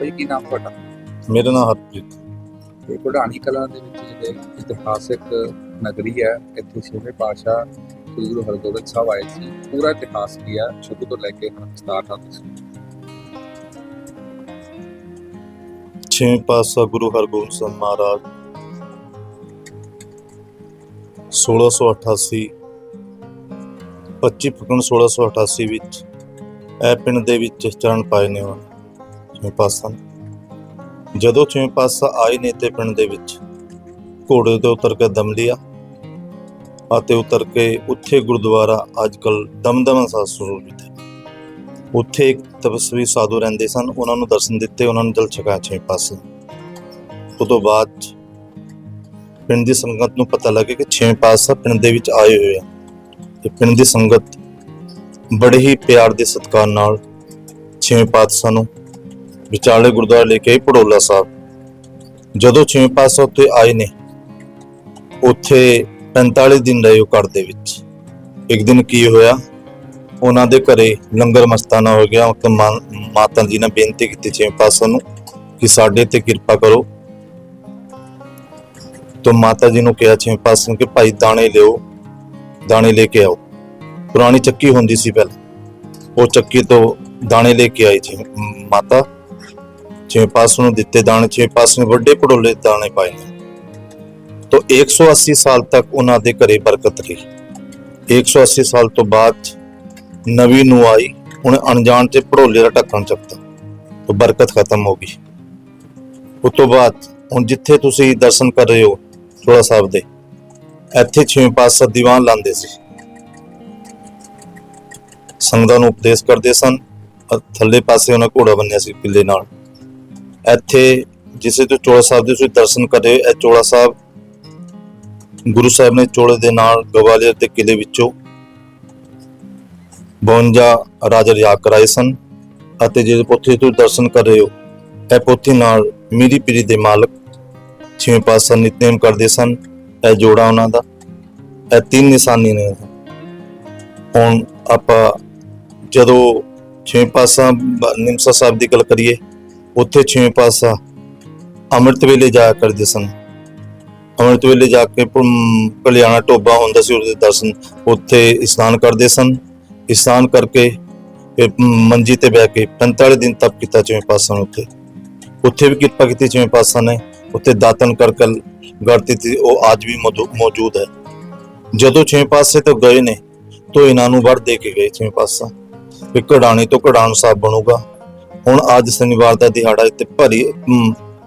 ਕੀ ਨਾਮ ਤੁਹਾਡਾ? ਮੇਰਾ ਨਾਮ ਹਰਪ੍ਰੀਤ ਇਹ ਕਢਾਣੀ ਕਲਾਂ ਦੇ ਵਿੱਚ ਜਿਹੜੇ ਇਤਿਹਾਸਿਕ ਨਗਰੀ ਹੈ ਇੱਥੇ ਛੇਵੇਂ ਪਾਤਸ਼ਾਹ ਸ੍ਰੀ ਗੁਰੂ ਹਰਗੋਬਿੰਦ ਸਾਹਿਬ ਆਏ ਸੀ। ਪੂਰਾ ਇਤਿਹਾਸ ਕੀ ਹੈ ਸ਼ੁਰੂ ਤੋਂ ਲੈ ਕੇ ਹੁਣ ਵਿਸਤਾਰ ਨਾਲ ਦੱਸੋ ਛੇਵੇਂ ਪਾਤਸ਼ਾਹ ਗੁਰੂ ਹਰਗੋਬਿੰਦ ਸਾਹਿਬ ਮਹਾਰਾਜ 1688 25 ਫਗਣ 1688 ਵਿੱਚ ਇਹ ਪਿੰਡ ਦੇ ਵਿੱਚ ਚਰਨ ਪਾਏ ਨੇ ਉਹਨਾਂ। ਛੇਵੇਂ ਪਾਤਸ਼ਾਹ ਜਦੋਂ ਛੇਵੇਂ ਪਾਤਸ਼ਾਹ ਆਏ ਨੇ ਤੇ ਪਿੰਡ ਦੇ ਵਿੱਚ, ਘੋੜੇ ਤੋਂ ਉਤਰ ਕੇ ਦਮ ਲਿਆ ਅਤੇ ਉਤਰ ਕੇ ਉੱਥੇ ਗੁਰਦੁਆਰਾ ਅੱਜਕੱਲ ਦਮਦਮਾ ਸਾਹਿਬ ਸਰੂਪ ਹੈ ਉੱਥੇ ਇੱਕ ਤਪਸਵੀ ਸਾਧੂ ਰਹਿੰਦੇ ਸਨ। ਉਹਨਾਂ ਨੂੰ ਦਰਸ਼ਨ ਦਿੱਤੇ, ਉਹਨਾਂ ਨੂੰ ਜਲ ਛਕਾਇਆ ਛੇ ਪਾਸੇ। ਉਸ ਤੋਂ ਬਾਅਦ ਪਿੰਡ ਦੀ ਸੰਗਤ ਨੂੰ ਪਤਾ ਲੱਗੇ ਕਿ ਛੇ ਪਾਸਾ ਪਿੰਡ ਦੇ ਵਿੱਚ ਆਏ ਹੋਏ ਆ। ਤੇ ਪਿੰਡ ਦੀ ਸੰਗਤ ਬੜੇ ਹੀ ਪਿਆਰ ਦੇ ਸਤਿਕਾਰ ਨਾਲ ਛੇ ਪਾਤਸ਼ਾਹ ਨੂੰ ਵਿਚਾਲੇ ਗੁਰਦੁਆਰਾ ਲੈ ਕੇ ਆਏ ਪੜੋਲਾ ਸਾਹਿਬ। ਜਦੋਂ ਛੇਵੇਂ ਪਾਤਸ਼ਾਹ ਉੱਥੇ ਆਏ ਨੇ, ਉੱਥੇ 45 ਦਿਨ ਰਹੇ ਉਹ ਘਰ ਦੇ ਵਿੱਚ। ਇੱਕ ਦਿਨ ਕੀ ਹੋਇਆ? ਉਹਨਾਂ ਦੇ ਘਰੇ ਲੰਗਰ ਮਸਤਾਨਾ ਹੋ ਗਿਆ। ਤੇ ਮਾਤਾ ਜੀ ਨੇ ਬੇਨਤੀ ਕੀਤੀ ਛੇਵੇਂ ਪਾਤਸ਼ਾਹ ਨੂੰ ਕਿ ਸਾਡੇ ਤੇ ਕਿਰਪਾ ਕਰੋ। ਤਾਂ ਮਾਤਾ ਜੀ ਨੂੰ ਕਿਹਾ ਛੇਵੇਂ ਪਾਤਸ਼ਾਹ ਨੂੰ ਕਿ ਭਾਈ ਦਾਣੇ ਲਿਓ, ਦਾਣੇ ਲੈ ਕੇ ਆਓ। ਪੁਰਾਣੀ ਚੱਕੀ ਹੁੰਦੀ ਸੀ ਪਹਿਲਾਂ। ਉਹ ਚੱਕੀ ਤੋਂ ਦਾਣੇ ਲੈ ਕੇ ਆਈ ਛੇ ਮਾਤਾ। ਛੇ ਪਾਤਸ਼ਾਹ ਨੂੰ ਦਿੱਤੇ ਦਾਣੇ, ਛੇ ਪਾਤਸ਼ਾਹ ਨੇ ਵੱਡੇ ਪੜੋਲੇ ਦਾਣੇ ਪਾਏ ਨੇ। ਤਾਂ 180 ਸਾਲ ਤੱਕ ਉਹਨਾਂ ਦੇ ਘਰੇ ਬਰਕਤ ਰਹੀ। 180 ਸਾਲ ਤੋਂ ਬਾਅਦ ਨਵੀਂ ਨੂੰ ਆਈ, ਉਹਨੇ ਅਣਜਾਣ ਤੇ ਪੜੋਲੇ ਦਾ ਢੱਕਣ ਚੱਕਤਾ ਤਾਂ ਬਰਕਤ ਖਤਮ ਹੋ ਗਈ। ਉਸ ਤੋਂ ਬਾਅਦ ਹੁਣ ਜਿੱਥੇ ਤੁਸੀਂ ਦਰਸ਼ਨ ਕਰ ਰਹੇ ਹੋ ਥੋੜਾ ਸਾਹਿਬ ਦੇ, ਇੱਥੇ ਛੇਵੇਂ ਪਾਤਸ਼ਾਹ ਦੀਵਾਨ ਲਾਉਂਦੇ ਸੀ। ਸੰਗਤਾਂ ਨੂੰ ਉਪਦੇਸ਼ ਕਰਦੇ ਸਨ ਥੱਲੇ ਪਾਸੇ ਉਹਨਾਂ ਘੋੜਾ ਬੰਨਿਆ ਸੀ ਕਿਲੇ ਨਾਲ। ਇੱਥੇ ਜਿਸੇ ਤੋਂ ਚੋਲਾ ਸਾਹਿਬ ਦੇ ਤੁਸੀਂ ਦਰਸ਼ਨ ਕਰ ਰਹੇ ਹੋ ਇਹ ਚੋਲਾ ਸਾਹਿਬ ਗੁਰੂ ਸਾਹਿਬ ਨੇ ਚੋਲੇ ਦੇ ਨਾਲ ਗਵਾਲੀਅਰ ਦੇ ਕਿਲੇ ਵਿੱਚੋਂ 52 ਰਾਜਾ ਰਿਆਗ ਕਰਾਏ ਸਨ ਅਤੇ ਜਿਹੜੇ ਪੋਥੀ ਤੋਂ ਦਰਸ਼ਨ ਕਰ ਰਹੇ ਹੋ, ਇਹ ਪੋਥੀ ਨਾਲ ਮੀਰੀ ਪੀਰੀ ਦੇ ਮਾਲਕ ਛੇਵੇਂ ਪਾਤਸ਼ਾਹ ਨਿਤਨੇਮ ਕਰਦੇ ਸਨ, ਇਹ ਜੋੜਾ ਉਹਨਾਂ ਦਾ, ਇਹ ਤਿੰਨ ਨਿਸ਼ਾਨੀ ਨੇ ਹੁਣ ਆਪਾਂ ਜਦੋਂ ਛੇਵੇਂ ਪਾਤਸ਼ਾਹ ਬ- ਨਿਮਸਾ ਸਾਹਿਬ ਦੀ ਗੱਲ ਕਰੀਏ ਉੱਥੇ ਛੇਵੇਂ ਪਾਤਸ਼ਾਹ ਅੰਮ੍ਰਿਤ ਵੇਲੇ ਜਾ ਕਰਦੇ ਸਨ। ਅੰਮ੍ਰਿਤ ਵੇਲੇ ਜਾ ਕੇ ਕਲਿਆਣਾ ਟੋਬਾ ਹੁੰਦਾ ਸੀ, ਉਹਦੇ ਦਰਸ਼ਨ ਉੱਥੇ ਇਸ਼ਨਾਨ ਕਰਦੇ ਸਨ। ਇਸ਼ਨਾਨ ਕਰਕੇ ਮੰਜੀ ਤੇ ਬਹਿ ਕੇ 45 ਦਿਨ ਤਪ ਕੀਤਾ ਜਿਵੇਂ ਪਾਸਾਂ ਉੱਥੇ। ਉੱਥੇ ਵੀ ਕਿਰਪਾ ਕੀਤੀ ਜਿਵੇਂ ਪਾਸਾਂ ਨੇ। ਉੱਥੇ ਦਾਤਨ ਕਰਕਲ ਕਰ ਗੜਤੀ ਸੀ ਉਹ ਅੱਜ ਵੀ ਮੌਜੂ- ਮੌਜੂਦ ਹੈ। ਜਦੋਂ ਛੇ ਪਾਸੇ ਤੋਂ ਗਏ ਨੇ, ਤੋਂ ਇਹਨਾਂ ਨੂੰ ਵੜ ਦੇ ਕੇ ਗਏ ਛੇ ਪਾਸਾ ਵੀ ਕਢਾਣੀ ਤੋਂ ਕਢਾਣ ਸਾਹਿਬ ਬਣੂਗਾ। ਹੁਣ ਅੱਜ ਸ਼ਨੀਵਾਰ ਦਾ ਦਿਹਾੜਾ ਇੱਥੇ ਭਾਰੀ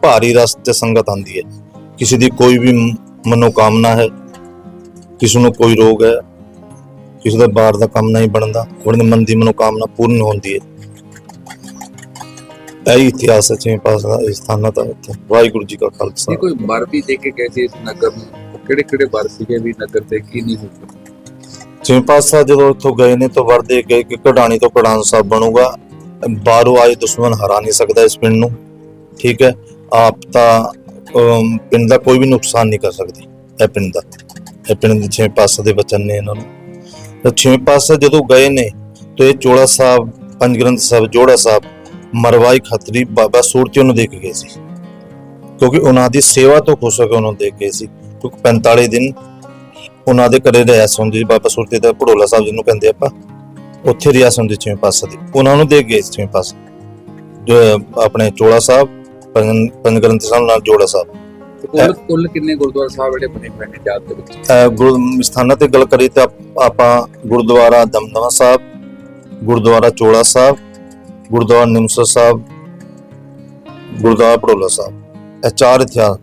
ਭਾਰੀ ਰਸ ਤੇ ਸੰਗਤ ਆਂਦੀ ਹੈ। ਕਿਸੇ ਦੀ ਕੋਈ ਵੀ ਮਨੋਕਾਮਨਾ ਹੈ ਕਿਸੇ ਨੂੰ ਕੋਈ ਰੋਗ ਹੈ ਕਿਸੇ ਦਾ ਬਾਹਰ ਦਾ ਕੰਮ ਨਹੀਂ ਬਣਦਾ ਉਹਦੇ ਮਨ ਦੀ ਮਨੋਕਾਮਨਾ ਪੂਰਨ ਹੁੰਦੀ ਹੈ। ਇਹ ਇਤਿਹਾਸ ਹੈ ਛੇ ਪਾਸ ਦਾ ਇਸ ਸਥਾਨਾਂ ਦਾ ਇੱਥੇ। ਵਾਹਿਗੁਰੂ ਜੀ ਕਾ ਖਾਲਸਾ। ਕੋਈ ਵਰ ਵੀ ਦੇ ਕੇ ਸੀ ਇਸ ਨਗਰ ਨੂੰ ਕਿਹੜੇ ਕਿਹੜੇ ਵਰ ਸੀਗੇ ਵੀ ਨਗਰ ਤੇ ਕੀ ਨਹੀਂ ਹੋ ਛੇ ਪਾਸਾ ਜਦੋਂ ਇੱਥੋਂ ਗਏ ਨੇ ਤਾਂ ਵਰ ਦੇ ਗਏ ਕਿ ਕਢਾਣੀ ਤੋਂ ਕਢਾਣ ਸਾਹਿਬ ਬਣੂਗਾ। ਬਾਹਰੋਂ ਆਏ ਦੁਸ਼ਮਣ ਹਰਾ ਨਹੀਂ ਸਕਦਾ ਇਸ ਪਿੰਡ ਨੂੰ। ਠੀਕ ਹੈ? ਆਪ ਤਾਂ ਪਿੰਡ ਦਾ ਕੋਈ ਵੀ ਨੁਕਸਾਨ ਨਹੀਂ ਕਰ ਸਕਦੀ ਇਹ ਪਿੰਡ ਦਾ। ਇਹ ਪਿੰਡ ਦੇ ਛੇ ਪਾਸੇ ਦੇ ਬਚਨ ਨੇ ਇਹਨਾਂ ਨੂੰ। ਤਾਂ ਛੇ ਪਾਸੇ ਜਦੋਂ ਗਏ ਨੇ, ਤਾਂ ਇਹ ਚੋੜਾ ਸਾਹਿਬ, ਪੰਜ ਗ੍ਰੰਥ ਸਾਹਿਬ, ਜੋੜਾ ਸਾਹਿਬ, ਮਰਵਾਈ ਖੱਤਰੀ ਬਾਬਾ ਸੂਰਤੀ ਨੂੰ ਦੇਖ ਗਏ ਸੀ। ਕਿਉਂਕਿ ਉਹਨਾਂ ਦੀ ਸੇਵਾ ਤੋਂ ਖੁਸ਼ ਹੋ ਕੇ ਉਹਨਾਂ ਨੂੰ ਦੇਖ ਗਏ ਸੀ। ਕਿਉਂਕਿ 45 ਦਿਨ ਉਹਨਾਂ ਦੇ ਘਰੇ ਰਿਆਸ ਹੁੰਦੀ ਸੀ। ਬਾਬਾ ਸੂਰਤੀ ਦਾ ਭੜੋਲਾ ਸਾਹਿਬ ਜਿਹਨੂੰ ਕਹਿੰਦੇ ਆਪਾਂ। ਉੱਥੇ ਰਿਆਸ ਹੁੰਦੀ ਛੇਵੇਂ ਪਾਸੇ ਦੀ ਉਹਨਾਂ ਨੂੰ ਦੇ ਗਏ ਛੇਵੇਂ ਪਾਸੇ। ਜੋ ਆਪਣੇ ਚੋਲਾ ਸਾਹਿਬ ਪੰਜ ਗ੍ਰੰਥ ਸਾਹਿਬ ਨਾਲ ਜੋੜਾ ਸਾਹਿਬ। ਕੁੱਲ ਕੁੱਲ ਕਿੰਨੇ ਗੁਰਦੁਆਰਾ ਸਾਹਿਬ ਜਿਹੜੇ ਬਣੇ ਹੋਏ ਨੇ ਯਾਦ ਦੇ ਵਿੱਚ? ਗੁਰੂ ਸਥਾਨਾਂ ਤੇ ਗੱਲ ਕਰੀ ਤਾਂ ਆਪ- ਗੁਰਦੁਆਰਾ ਦਮਦਮਾ ਸਾਹਿਬ ਗੁਰਦੁਆਰਾ ਚੋਲਾ ਸਾਹਿਬ ਗੁਰਦੁਆਰਾ ਨਿਮਸਰ ਸਾਹਿਬ ਗੁਰਦੁਆਰਾ ਭੜੋਲਾ ਸਾਹਿਬ। ਇਹ ਚਾਰ ਇਤਿਹਾਸ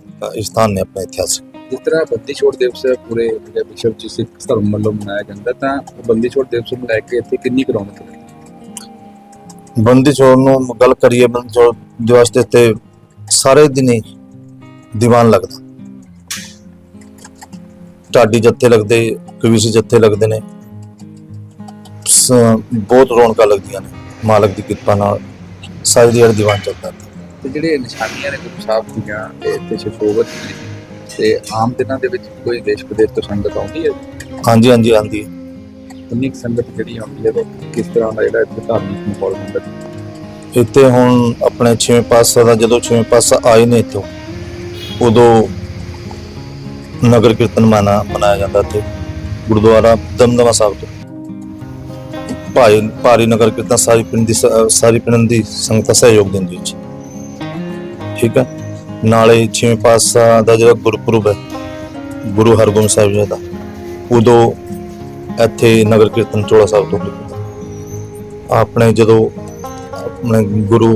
ਸਥਾਨ ਨੇ ਆਪਣੇ ਇਤਿਹਾਸ ਜਿਸ ਤਰ੍ਹਾਂ ਬੰਦੀ ਛੋੜ ਦਿਵਸ ਪੂਰੇ ਜਿਹੜੇ ਵਿਸ਼ਵ ਚ ਸਿੱਖ ਧਰਮ ਵੱਲੋਂ ਮਨਾਇਆ ਜਾਂਦਾ ਤਾਂ ਉਹ ਬੰਦੀ ਛੋੜ ਦਿਵਸ ਨੂੰ ਲੈ ਕੇ ਇੱਥੇ ਕਿੰਨੀ ਰੌਣਕ ਹੈ? ਬੰਦੀ ਛੋੜ ਨੂੰ ਗੱਲ ਕਰੀਏ ਬੰਦੀ ਛੋੜ ਦਿਵਸ ਦੇ ਤੇ ਸਾਰੇ ਦਿਨ ਹੀ ਦੀਵਾਨ ਲੱਗਦਾ। ਢਾਡੀ ਜੱਥੇ ਲੱਗਦੇ ਕਵੀਸੀ ਜੱਥੇ ਲੱਗਦੇ ਨੇ। ਬਹੁਤ ਰੌਣਕਾਂ ਲੱਗਦੀਆਂ ਨੇ ਮਾਲਕ ਦੀ ਕਿਰਪਾ ਨਾਲ ਸਾਰੀ ਦਿਹਾੜੀ ਦੀਵਾਨ ਚੱਲਦਾ ਤੇ ਜਿਹੜੇ ਨਿਸ਼ਾਨੀਆਂ ਨੇ ਗੁਰੂ ਸਾਹਿਬ ਦੀਆਂ ਤੇ ਇੱਥੇ ਸ਼ਫੋਵਤ ਨੇ। ਤੇ ਆਮ ਦਿਨਾਂ ਦੇ ਵਿੱਚ ਕੋਈ ਦੇਸ਼ ਵਿਦੇਸ਼ ਤੋਂ ਸੰਗਤ ਆਉਂਦੀ ਹੈ ਹਾਂਜੀ ਹਾਂਜੀ ਆਂਦੀ ਹੈ। ਕਿੰਨੀ ਕੁ ਸੰਗਤ ਜਿਹੜੀ ਆਉਂਦੀ ਹੈ ਤੇ ਕਿਸ ਤਰ੍ਹਾਂ ਦਾ ਜਿਹੜਾ ਇੱਥੇ ਧਾਰਮਿਕ ਮਾਹੌਲ ਹੁੰਦਾ ਹੈ? ਇੱਥੇ ਹੁਣ ਆਪਣੇ ਛੇਵੇਂ ਪਾਤਸ਼ਾਹ ਦਾ ਜਦੋਂ ਛੇਵੇਂ ਪਾਤਸ਼ਾਹ ਆਏ ਨੇ ਇੱਥੋਂ ਉਦੋਂ ਨਗਰ ਕੀਰਤਨ ਮਨਾ ਮਨਾਇਆ ਜਾਂਦਾ ਤੇ ਗੁਰਦੁਆਰਾ ਦਮਦਮਾ ਸਾਹਿਬ ਤੋਂ ਭਾਈ ਭਾਰੀ ਨਗਰ ਕੀਰਤਨ ਸਾਰੀ ਪਿੰਡ ਦੀ ਸ- ਸਾਰੀ ਪਿੰਡ ਦੀ ਸੰਗਤ ਸਹਿਯੋਗ ਦਿੰਦੀ ਵਿੱਚ ਠੀਕ ਹੈ ਨਾਲੇ ਛੇਵੇਂ ਪਾਤਸ਼ਾਹ ਦਾ ਜਿਹੜਾ ਗੁਰਪੁਰਬ ਹੈ, ਗੁਰੂ ਹਰਗੋਬਿੰਦ ਸਾਹਿਬ ਜੀ ਦਾ, ਉਦੋਂ ਇੱਥੇ ਨਗਰ ਕੀਰਤਨ ਚੋਲਾ ਸਾਹਿਬ ਤੋਂ ਨਿਕਲਦਾ ਆਪਣੇ ਜਦੋਂ ਆਪਣੇ ਗੁਰੂ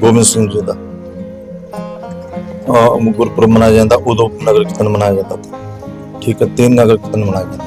ਗੋਬਿੰਦ ਸਿੰਘ ਜੀ ਦਾ ਗੁਰਪੁਰਬ ਮਨਾਇਆ ਜਾਂਦਾ, ਉਦੋਂ ਨਗਰ ਕੀਰਤਨ ਮਨਾਇਆ ਜਾਂਦਾ। ਠੀਕ ਹੈ, ਤਿੰਨ ਨਗਰ ਕੀਰਤਨ ਮਨਾਇਆ ਜਾਂਦਾ।